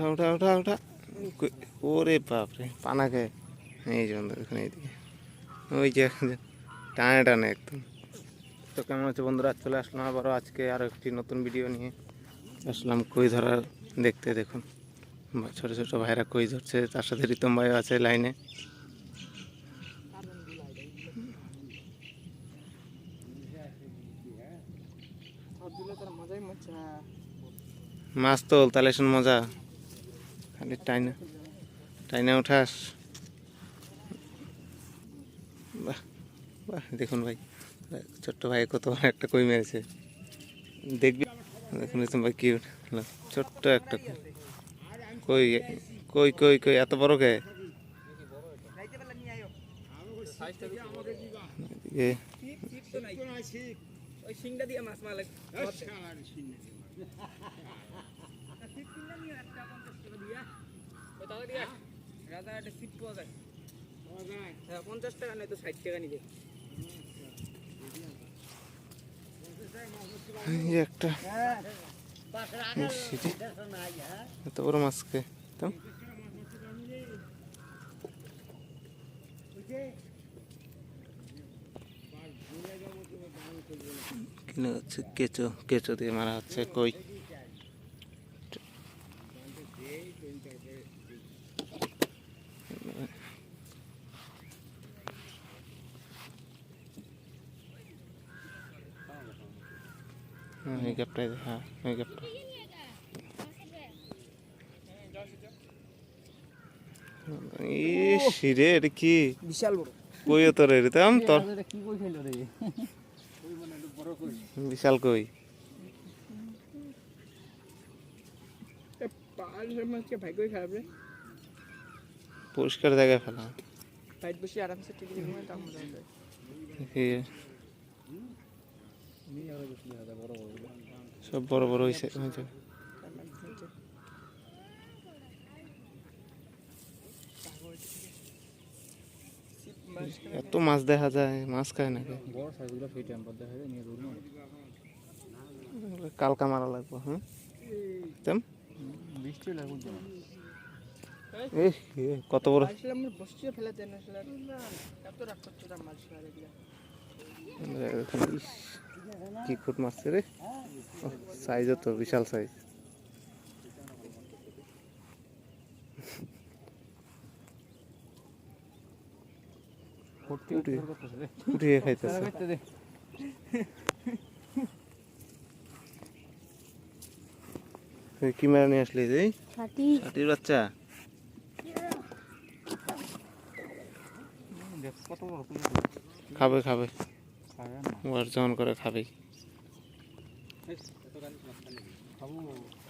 ওঠা ওঠা ওঠা ওঠা কই- ওরে বাপরে পানা খায় এই যে বন্ধু এখানে এইদিকে। ওই যে টানে টানে একদম। তো কেমন হচ্ছে বন্ধুরা? চলে আসলাম আবারও আজকে আরও একটি নতুন ভিডিও নিয়ে। আসলাম কই ধরার দেখতে দেখুন। ছোটো ছোট ভাইরা কই ধরছে তার সাথে রিতম ভাইও আছে লাইনে। মাছ তোল তাহলে শুন মজা। খালি টাইনা টাইনা উঠাস বাহ বাহ দেখুন ভাই ছোট্ট ভাই কত একটা কই মেরেছে। দেখবি দেখুন রিতম ভাই কি। ছোট্ট একটা কই। কই কই কই এত বড় কে? দিয়ে মাছ রাজাঘাটে সিট পাওয়া যায়। হ্যাঁ পঞ্চাশ টাকা নয় তো ষাট টাকা নিবে একটা। এত মাছকে তো হচ্ছে কেঁচো কেঁচো দিয়ে মারা হচ্ছে কই হ্যাঁ এই গ্যাপটাই হ্যাঁ এই গ্যাপটা ইস রে এটা কি? বিশাল বড়। কই তোর? রিতাম তোর। কি কই খেল রে? বিশাল কই? পাঁচ মাছকে ভাই কই খারাপ রে। পরিষ্কার জায়গায় ফেলা। বসে আরামসে টিভি সব বড় বড় হয়েছে এত মাছ দেখা যায়, মাছ খায় নাকি? কালকা মারা লাগবো হ্যাঁ কত বড়? কি খুট মারছে রে? সাইজও তো বিশাল সাইজ উঠিয়ে খাইতেছে। এই কি মেরা নিয়ে আসলি বাচ্চা। খাবে খাবে।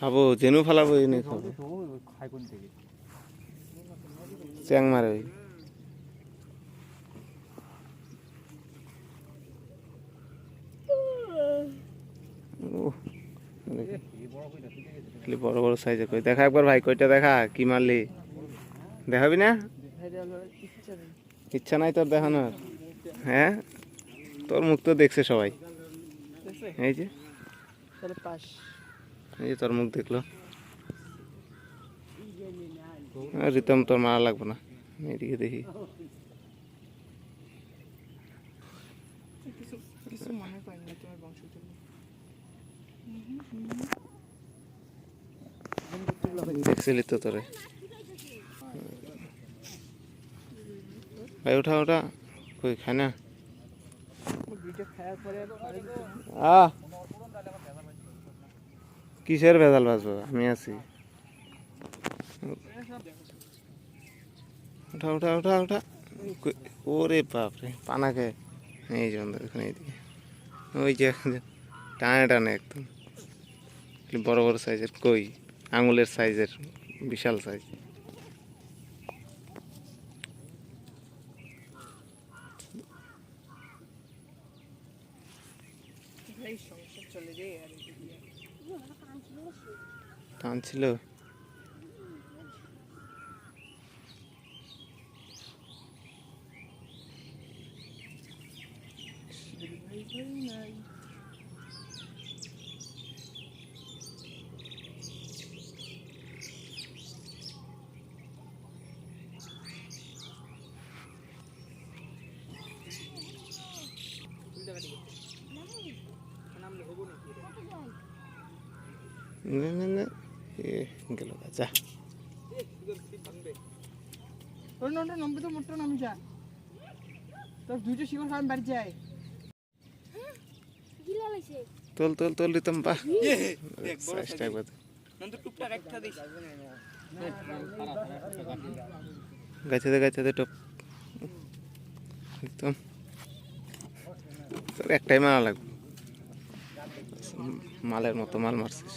খাবে এনে বড় বড় সাইজে দেখা একবার ভাই, কইটা দেখা, কি মারলি? দেখাবি না? ইচ্ছা নাই তোর দেখানোর। হ্যাঁ? তোর মুখ তো দেখছে সবাই। এই যে। এই যে তোর মুখ দেখল। রিতম তোর মারা লাগবে না। এদিকে দেখি। দেখছিলি তো তোরে। ভাই ওঠা ওঠা কই খায় না? কিসের ভেজাল বাজবো আমি আছি। ওঠা ওঠা ওঠা কই- ওরে বাপরে, পানা খায় এই যে এখানে এইদিকে। ওই যে টানে টানে একদম। বড় বড় সাইজের কই? আঙুলের সাইজের বিশাল সাইজ এই সংসার চলে যায় আর এই দিয়ে। টানছিল ভাই ভাই নাই না না না এ গেল যা ওই নটা নম্বর তো মোটর নামি যা তোর দুইটা শিকড় খাওয়ান বাড়ি যায় গিলা লাইছে তোল তোল তোল রিতম পা সাইজটা একবার নন্দু টুকটাক একটা দিস গাছে দে গাছে দে টপ একদম তোর একটাই মারা লাগবে মালের মতো মাল মারছিস